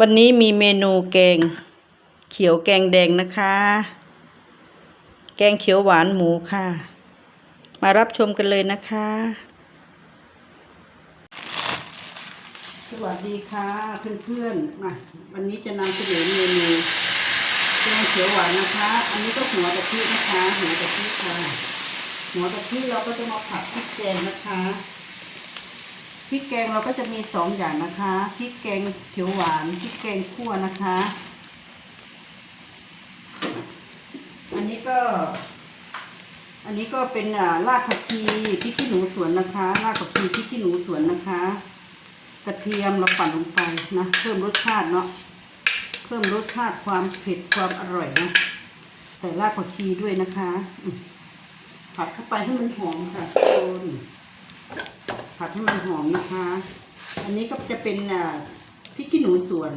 วันนี้มีเมนูแกง เขียวแกงแดงนะคะ แกงเขียวหวานหมูค่ะ มารับชมกันเลยนะคะ สวัสดีค่ะเพื่อนๆมาวันนี้จะนำเสนอเมนูแกงเขียวหวานนะคะ อันนี้ก็หัวกะทินะคะหัวกะทิค่ะ หัวกะทิเราก็จะมาผัดพริกแกงนะคะ ริกแกงเราก็จะมีสองอย่างนะคะพริกแกงเขียวหวานพริกแกงคั่วนะคะ อันนี้ก็ อันนี้ก็เป็นอ่ารากผักชีพริกขี้หนูสวนนะคะรากผักชีพริกขี้หนูสวนนะคะ กระเทียมเราปั่นลงไปนะเพิ่มรสชาติเนาะเพิ่มรสชาติความเผ็ดความอร่อยนะใส่รากผักชีด้วยนะคะผัดเข้าไปให้มันหอมค่ะทุกคน ผัดให้มันหอมนะคะ อันนี้ก็จะเป็นพริกขี้หนูสวน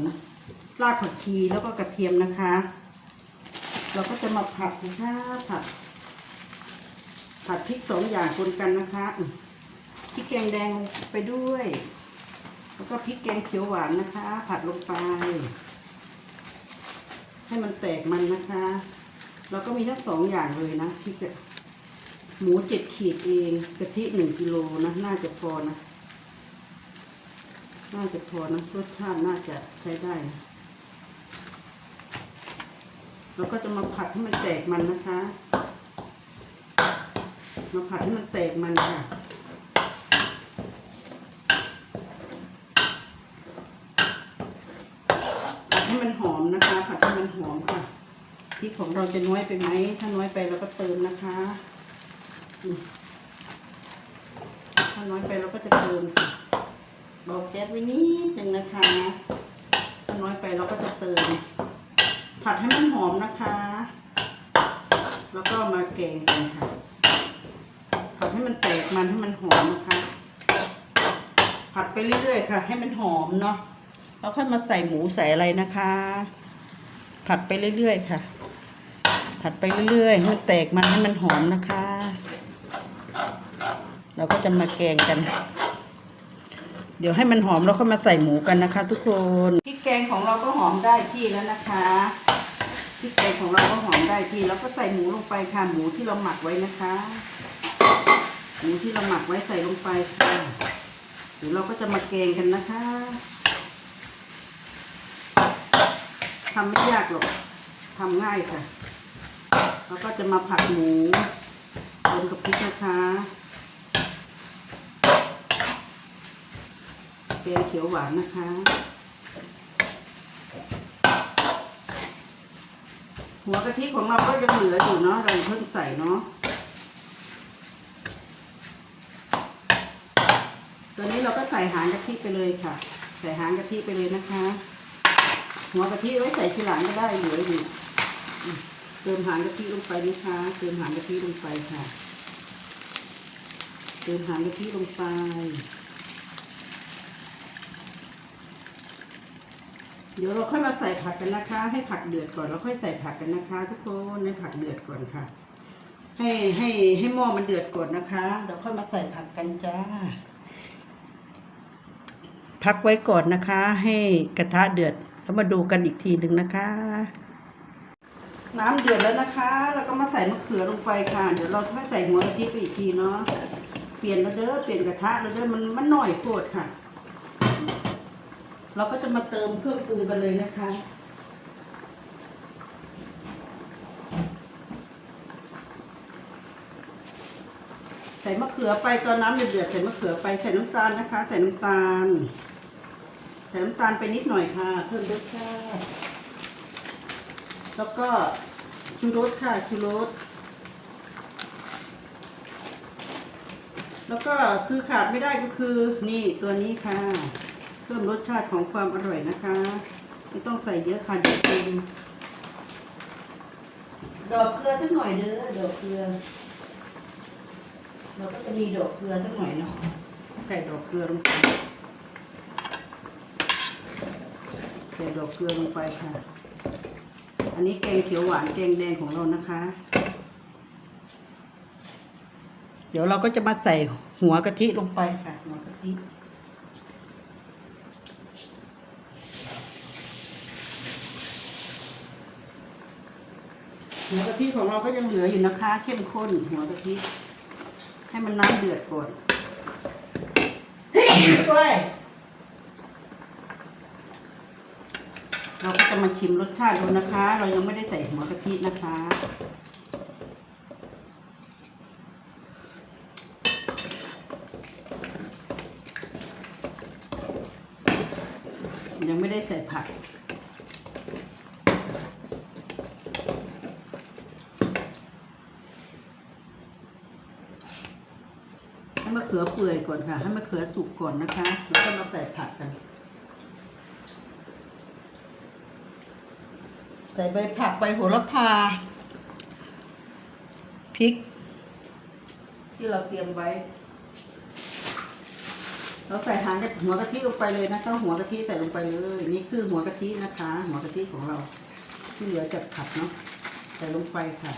รากผักชีแล้วก็กระเทียมนะคะ เราก็จะมาผัดนะคะผัด ผัดพริกสองอย่างคนกันนะคะพริกแกงแดงไปด้วย แล้วก็พริกแกงเขียวหวานนะคะ ผัดลงไป ให้มันแตกมันนะคะแล้วก็มีทั้งสองอย่างเลยนะพริกอะ หมูเจ็ดขีดเองกะทิหนึ่งกิโลนะ น่าจะพอนะ น่าจะพอนะรสชาติน่าจะใช้ได้นะแล้วก็จะมาผัดให้มันแตกมันนะคะ มาผัดให้มันแตกมันค่ะ ผัดให้มันหอมนะคะ ผัดให้มันหอมค่ะพริกของเราจะน้อยไปไหม ถ้าน้อยไปเราก็เติมนะคะ ถ้าน้อยไปเราก็จะเติมเบาแก๊สไว้นิดหนึ่งนะคะถ้าน้อยไปเราก็จะเติม ผัดให้มันหอมนะคะ แล้วก็มาแกงกันค่ะ ผัดให้มันแตกมันให้มันหอมนะคะ ผัดไปเรื่อยๆค่ะ ให้มันหอมเนาะแล้วค่อยมาใส่หมูใส่อะไรนะคะ ผัดไปเรื่อยๆค่ะ ผัดไปเรื่อยๆให้มันแตกมันให้มันหอมนะคะ เราก็จะมาแกงกัน เดี๋ยวให้มันหอมแล้วค่อยมาใส่หมูกันนะคะ ทุกคนพริกแกงของเราก็หอมได้ที่แล้วนะคะพริกแกงของเราก็หอมได้ที่แล้วก็ใส่หมูลงไปค่ะหมูที่เราหมักไว้นะคะ หมูที่เราหมักไว้ใส่ลงไปค่ะเดี๋ยวเราก็จะมาแกงกันนะคะทำไม่ยากหรอกทำง่ายค่ะ แล้วก็จะมาผัดหมูรวมกับพริกนะคะ แกงเขียวหวานนะคะ หัวกะทิของเราก็ยังเหลืออยู่เนาะเราเพิ่งใส่เนาะตอนนี้เราก็ใส่หางกะทิไปเลยค่ะ ใส่หางกะทิไปเลยนะคะ หัวกะทิไว้ใส่ทีหลังก็ได้เหลืออยู่เติมหางกะทิลงไปนะคะเติมหางกะทิลงไปค่ะเติมหางกะทิลงไป เดี๋ยวเราค่อยมาใส่ผักกันนะคะ ให้ผักเดือดก่อนแล้วค่อยใส่ผักกันนะคะ ทุกคนให้ผักเดือดก่อนค่ะ ให้ให้ให้หม้อมันเดือดก่อนนะคะเดี๋ยวค่อยมาใส่ผักกันจ้า พักไว้ก่อนนะคะ ให้กระทะเดือดแล้วมาดูกันอีกทีหนึ่งนะคะ น้ำเดือดแล้วนะคะแล้วก็มาใส่มะเขือลงไปค่ะ เดี๋ยวเราค่อยใส่หัวกะทิไปอีกทีเนาะเปลี่ยนแล้วเด้อเปลี่ยนกระทะแล้วเด้อมันมันหน่อยโคตรค่ะ เราก็จะมาเติมเครื่องปรุงกันเลยนะคะ ใส่มะเขือไปตอนน้ำเดือดใส่มะเขือไปใส่น้ำตาลนะคะ ใส่น้ำตาล ใส่น้ำตาลไปนิดหน่อยค่ะ เพิ่มรสชาติแล้วก็ชูรสค่ะชูรสแล้วก็คือขาดไม่ได้ก็คือนี่ตัวนี้ค่ะ เพิ่มรสชาติของความอร่อยนะคะ ไม่ต้องใส่เยอะค่ะเดี๋ยวเค็มดอกเกลือสักหน่อยเด้อดอกเกลือ เราก็จะมีดอกเกลือสักหน่อยเนาะใส่ดอกเกลือลงไปใส่ดอกเกลือลงไปค่ะ อันนี้แกงเขียวหวานแกงแดงของเรานะคะ เดี๋ยวเราก็จะมาใส่หัวกะทิลงไปค่ะ หัวกะทิ หัวกะทิของเราก็ยังเหลืออยู่นะคะ เข้มข้นหัวกะทิให้มันน้ำเดือดก่อนด้วยเราก็จะมาชิมรสชาติดูนะคะ เรายังไม่ได้ใส่หัวกะทินะคะยังไม่ได้ใส่ผัก มะเขือเปื่อยก่อนค่ะ ให้มะเขือสุกก่อนนะคะ แล้วก็มาใส่ผักกัน ใส่ใบผักใบโหระพาพริก ที่เราเตรียมไว้ เราใส่หางกับหัวกะทิลงไปเลยนะคะ หัวกะทิใส่ลงไปเลย นี่คือหัวกะทินะคะ หัวกะทิของเรา ที่เหลือจากผักเนาะใส่ลงไปค่ะ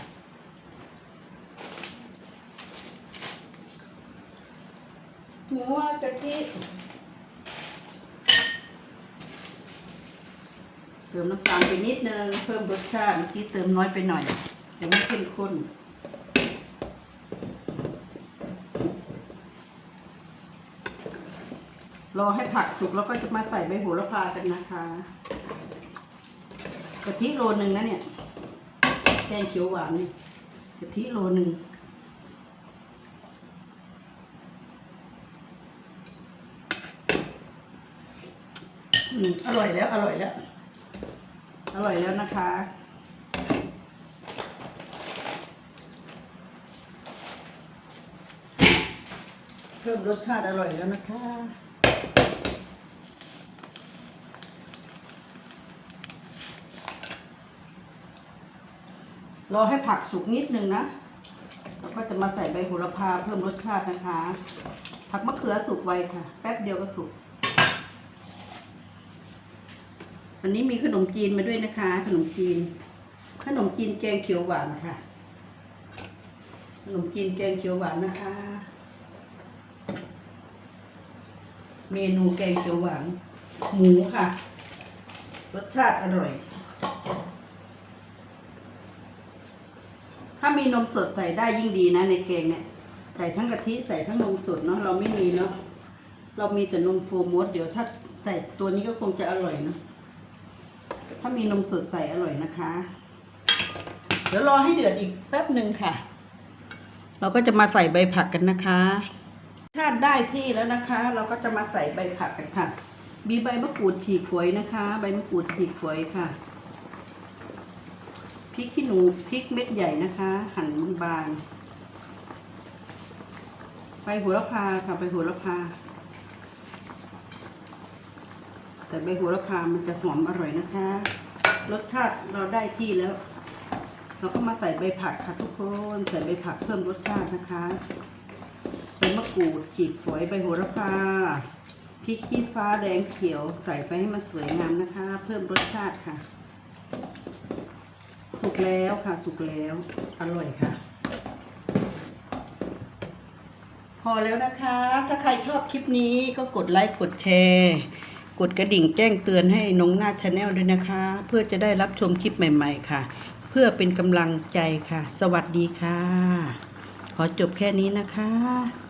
หัวกะทิเติมน้ำตาลไปนิดนึง เพิ่มรสชาติเมื่อกี้เติมน้อยไปหน่อยเดี๋ยวไม่เข้มข้นรอให้ผักสุกแล้วก็จะมาใส่ใบโหระพากันนะคะกะทิโลนึงนะเนี่ยแกงเขียวหวานนี่กะทิโลนึง อร่อยแล้ว อร่อยแล้ว อร่อยแล้วนะคะ เพิ่มรสชาติอร่อยแล้วนะคะรอให้ผักสุกนิดนึงนะ แล้วก็จะมาใส่ใบโหระพาเพิ่มรสชาตินะคะ ผักมะเขือสุกไวค่ะ แป๊บเดียวก็สุก วันนี้มีขนมจีนมาด้วยนะคะ ขนมจีน ขนมจีนแกงเขียวหวานค่ะ ขนมจีนแกงเขียวหวานนะคะ เมนูแกงเขียวหวานหมูค่ะ รสชาติอร่อย ถ้ามีนมสดใส่ได้ยิ่งดีนะในแกงเนี่ย ใส่ทั้งกะทิใส่ทั้งนมสดเนาะเราไม่มีเนาะเรามีแต่นมโฟมดเดี๋ยวถ้าใส่ตัวนี้ก็คงจะอร่อยเนาะ ถ้ามีนมสดใส่อร่อยนะคะ เดี๋ยวรอให้เดือดอีกแป๊บหนึ่งค่ะ เราก็จะมาใส่ใบผักกันนะคะถ้าได้ที่แล้วนะคะ เราก็จะมาใส่ใบผักกันค่ะ มีใบมะกรูดฉีกฝอยนะคะ ใบมะกรูดฉีกฝอยค่ะพริกขี้หนูพริกเม็ดใหญ่นะคะ หั่นบางๆใบโหระพาค่ะใบโหระพา ใส่ใบโหระพามันจะหอมอร่อยนะคะ รสชาติเราได้ที่แล้ว เราก็มาใส่ใบผักค่ะทุกคนใส่ใบผักเพิ่มรสชาตินะคะใบมะกรูดฉีกฝอยใบโหระพาพริกขี้ฟ้าแดงเขียวใส่ไปให้มันสวยงามนะคะ เพิ่มรสชาติค่ะ สุกแล้วค่ะ สุกแล้วอร่อยค่ะพอแล้วนะคะ ถ้าใครชอบคลิปนี้ก็กดไลค์ กดแชร์ กดกระดิ่งแจ้งเตือนให้น้องนาชาแนลด้วยนะคะ เพื่อจะได้รับชมคลิปใหม่ ๆ ค่ะ เพื่อเป็นกำลังใจค่ะ สวัสดีค่ะ ขอจบแค่นี้นะคะ